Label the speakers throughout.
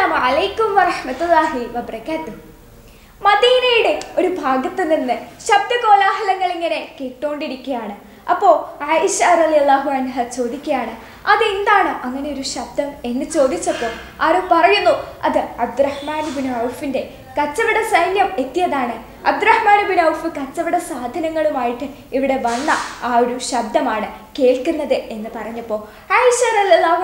Speaker 1: അസ്സലാമു അലൈക്കും വറഹ്മത്തുള്ളാഹി വബറകാതുഹു. മദീനയുടെ ഒരു ഭാഗത്ത് നിന്ന് ശബ്ദകോലാഹലങ്ങൾ ഇങ്ങനെ കേട്ടോണ്ടിരിക്കുകയാണ്. അപ്പോൾ ആയിഷ റളിയല്ലാഹു അൻഹ ചോദിക്കുകയാണ് അതെന്താണ് അങ്ങനെ ഒരു ശബ്ദം? എന്ന് ചോദിച്ചപ്പോൾ ആരോ പറയുന്നു അത് അബ്ദുറഹ്മാൻ ബിൻ ഔഫിന്റെ കച്ചവട സൈന്യം എത്തിയതാണ്. അബ്ദുറഹ്മാൻ ബിൻ ഔഫ് കച്ചവട സാധനങ്ങളുമായിട്ട് ഇവിടെ വന്ന ആ ഒരു ശബ്ദമാണ് കേൾക്കുന്നത് എന്ന് പറഞ്ഞപ്പോൾ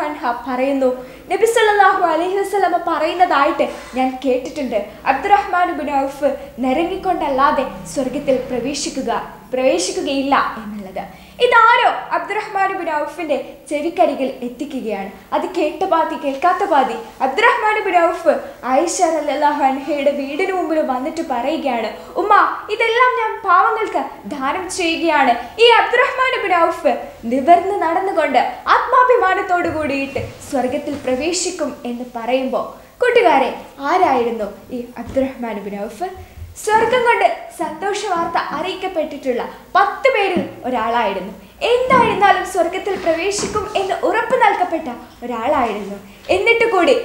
Speaker 1: അൻഹ പറയുന്നു നബി സല്ലല്ലാഹു അലൈഹി വസ്ലമ പറയുന്നതായിട്ട് ഞാൻ കേട്ടിട്ടുണ്ട്. അബ്ദുറഹ്മാൻ ബിൻ ഔഫ് നിരങ്ങിക്കൊണ്ടല്ലാതെ സ്വർഗത്തിൽ പ്രവേശിക്കുക പ്രവേശിക്കുകയില്ല എന്നുള്ളത്. ഇതാരോ അബ്ദുറഹ്മാൻ ബിൻ ഔഫിന്റെ ചെവിക്കരികിൽ എത്തിക്കുകയാണ്. അത് കേട്ട പാതി കേൾക്കാത്ത പാതി. അബ്ദുറഹ്മാൻ ബിൻ ഔഫ് ആയിഷ റളിയല്ലാഹു അൻഹയുടെ വീടിന് മുമ്പിൽ വന്നിട്ട് പറയുകയാണ് ഉമ്മ ഇതെല്ലാം ഞാൻ പാവങ്ങൾക്ക് ദാനം ചെയ്യുകയാണ്. ഈ അബ്ദുറഹ്മാൻ ബിൻ ഔഫ് നിവർന്ന് നടന്നുകൊണ്ട് ആത്മാഭിമാനത്തോടു കൂടിയിട്ട് സ്വർഗത്തിൽ പ്രവേശിക്കും എന്ന് പറയുമ്പോൾ കൂട്ടുകാരെ ആരായിരുന്നു ഈ അബ്ദുറഹ്മാൻ ബിൻ ഔഫ്? സ്വർഗം കൊണ്ട് സന്തോഷ വാർത്ത അറിയിക്കപ്പെട്ടിട്ടുള്ള പത്ത് പേരിൽ ഒരാളായിരുന്നു. എന്തായിരുന്നാലും സ്വർഗത്തിൽ പ്രവേശിക്കും എന്ന് ഉറപ്പ് നൽകപ്പെട്ട ഒരാളായിരുന്നു. എന്നിട്ട് കൂടി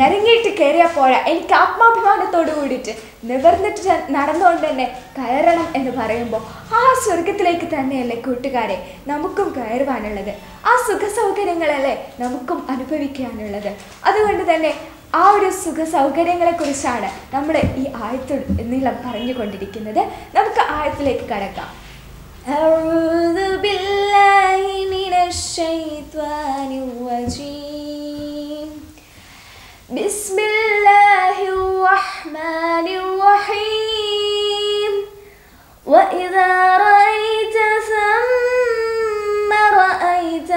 Speaker 1: നരങ്ങിയിട്ട് കയറിയപ്പോഴ എനിക്ക് ആത്മാഭിമാനത്തോട് കൂടിയിട്ട് നിവർന്നിട്ട് നടന്നുകൊണ്ട് തന്നെ കയറണം എന്ന് പറയുമ്പോൾ ആ സ്വർഗത്തിലേക്ക് തന്നെയല്ലേ കൂട്ടുകാരെ നമുക്കും കയറുവാനുള്ളത്. ആ സുഖ സൗകര്യങ്ങളല്ലേ നമുക്കും അനുഭവിക്കാനുള്ളത്. അതുകൊണ്ട് തന്നെ ആ ഒരു സുഖ സൗകര്യങ്ങളെ കുറിച്ചാണ് നമ്മൾ ഈ ആയത്തിൽ നീളം പറഞ്ഞുകൊണ്ടിരിക്കുന്നത് നമുക്ക് ആയത്തിലേക്ക് കടക്കാം أعوذ بالله من الشيطان الرجيم بسم الله الرحمن الرحيم وإذا رأيت ثم رأيت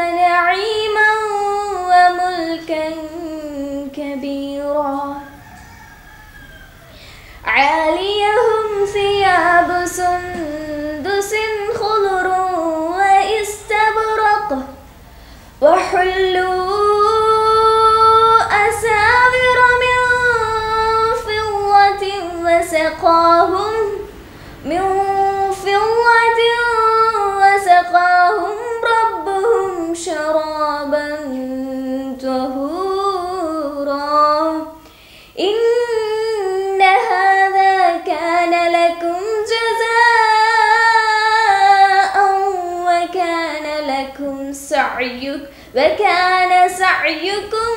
Speaker 1: وسقاهم من فضة وسقاهم ربهم شرابا طهورا. إن هذا كان لكم جزاء وكان لكم سعي وكان سعيكم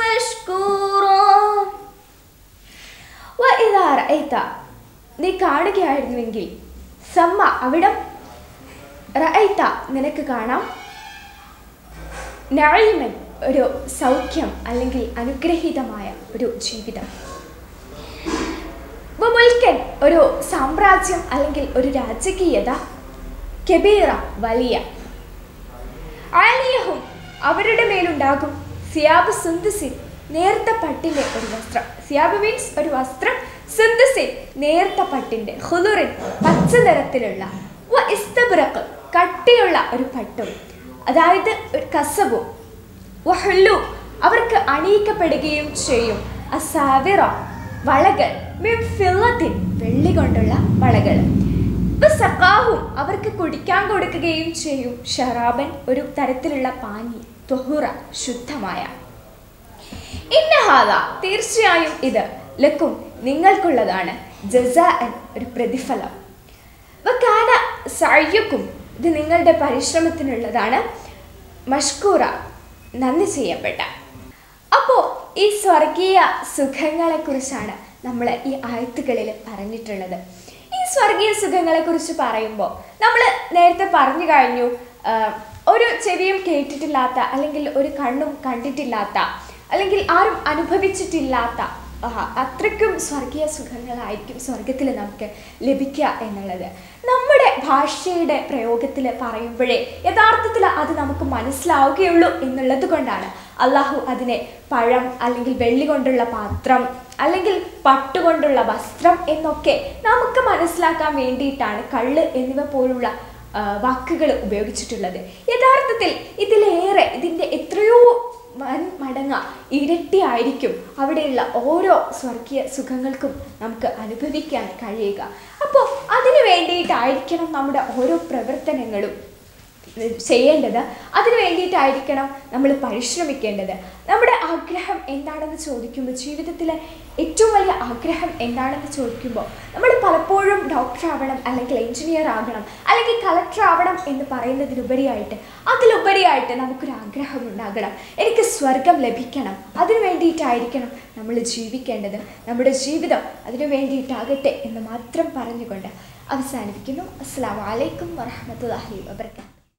Speaker 1: مشكورا. റഅയ്ത നീ കാണുകയായിരുന്നുവെങ്കിൽ സമ്മ അവിടം. റഅയ്ത നിനക്ക് കാണാം. നഴിമൻ ഒരു സൗഖ്യം അല്ലെങ്കിൽ അനുഗ്രഹീതമായ ഒരു ജീവിതം. മുൽക്കൻ ഒരു സാമ്രാജ്യം അല്ലെങ്കിൽ ഒരു രാജകീയത. കെബീറ വലിയ. ആലിയഹും അവരുടെ മേലുണ്ടാകും. സിയാബ് സുന്ദസി നേർത്ത പട്ടിലെ ഒരു വസ്ത്രം. സിയാബ് മീൻസ് ഒരു വസ്ത്രം. സുന്ദസിൻ നേർത്ത പട്ടിന്റെ ഹുലുറിൻ പച്ച നിറത്തിലുള്ള ഇസ്തബുറക്ക് കട്ടിയുള്ള ഒരു പട്ടും അതായത് ഒരു കസവും. വഹുല്ലു അവർക്ക് അണിയിക്കപ്പെടുകയും ചെയ്യും. അസാവിറ വളകൾ മിം വെള്ളി കൊണ്ടുള്ള വളകൾ. സഖാഹും അവർക്ക് കുടിക്കാൻ കൊടുക്കുകയും ചെയ്യും. ഷറാബൻ ഒരു തരത്തിലുള്ള പാനി തൊഹുറ ശുദ്ധമായ. ഇന്നഹാദ തീർച്ചയായും ഇത് ലക്കും നിങ്ങൾക്കുള്ളതാണ്. ജസാഅൻ ഒരു പ്രതിഫലം. വക്കാന സയ്യക്കും. ഇത് നിങ്ങളുടെ പരിശ്രമത്തിനുള്ളതാണ്. മഷ്കൂറ നന്ദി ചെയ്യപ്പെട്ട. അപ്പോൾ ഈ സ്വർഗീയ സുഖങ്ങളെക്കുറിച്ചാണ് നമ്മൾ ഈ ആയത്തുകളിൽ പറഞ്ഞിട്ടുള്ളത്. ഈ സ്വർഗീയ സുഖങ്ങളെക്കുറിച്ച് പറയുമ്പോൾ നമ്മൾ നേരത്തെ പറഞ്ഞു കഴിഞ്ഞു ഒരു ചെവിയും കേട്ടിട്ടില്ലാത്ത അല്ലെങ്കിൽ ഒരു കണ്ണും കണ്ടിട്ടില്ലാത്ത അല്ലെങ്കിൽ ആരും അനുഭവിച്ചിട്ടില്ലാത്ത അത്രയ്ക്കും സ്വർഗീയ സുഖങ്ങളായിരിക്കും സ്വർഗത്തിൽ നമുക്ക് ലഭിക്കുക എന്നുള്ളത്. നമ്മുടെ ഭാഷയുടെ പ്രയോഗത്തിൽ പറയുമ്പോഴേ യഥാർത്ഥത്തിൽ അത് നമുക്ക് മനസ്സിലാവുകയുള്ളൂ എന്നുള്ളത് കൊണ്ടാണ്. അള്ളാഹു അതിനെ പഴം അല്ലെങ്കിൽ വെള്ളി കൊണ്ടുള്ള പാത്രം അല്ലെങ്കിൽ പട്ടുകൊണ്ടുള്ള വസ്ത്രം എന്നൊക്കെ നമുക്ക് മനസ്സിലാക്കാൻ വേണ്ടിയിട്ടാണ് കള്ള് എന്നിവ പോലുള്ള വാക്കുകൾ ഉപയോഗിച്ചിട്ടുള്ളത്. യഥാർത്ഥത്തിൽ ഇതിലേറെ ഇതിന്റെ എത്രയോ വൻ മടങ്ങ ഇരട്ടിയായിരിക്കും. അവിടെയുള്ള ഓരോ സ്വർഗീയ സുഖങ്ങൾക്കും നമുക്ക് അനുഭവിക്കാൻ കഴിയുക. അപ്പോൾ അതിനു വേണ്ടിയിട്ടായിരിക്കണം നമ്മുടെ ഓരോ പ്രവർത്തനങ്ങളും. ചെയ്യേണ്ടത്? അതിന് വേണ്ടിയിട്ടായിരിക്കണം നമ്മൾ പരിശ്രമിക്കേണ്ടത്. നമ്മുടെ ആഗ്രഹം എന്താണെന്ന് ചോദിക്കുമ്പോൾ ജീവിതത്തിലെ ഏറ്റവും വലിയ ആഗ്രഹം എന്താണെന്ന് ചോദിക്കുമ്പോൾ നമ്മൾ പലപ്പോഴും ഡോക്ടർ ആവണം അല്ലെങ്കിൽ എഞ്ചിനീയർ ആകണം അല്ലെങ്കിൽ കളക്ടർ ആവണം എന്ന് പറയുന്നതിലുപരിയായിട്ട് അതിലുപരിയായിട്ട് നമുക്കൊരു ആഗ്രഹം ഉണ്ടാകണം. എനിക്ക് സ്വർഗം ലഭിക്കണം. അതിനു വേണ്ടിയിട്ടായിരിക്കണം നമ്മൾ ജീവിക്കേണ്ടത്. നമ്മുടെ ജീവിതം അതിനു വേണ്ടിയിട്ടാകട്ടെ എന്ന് മാത്രം പറഞ്ഞുകൊണ്ട് അവസാനിപ്പിക്കുന്നു. അസ്സാം വലൈക്കും വറഹമത്തല്ലാഹി വബർക്കാത്തു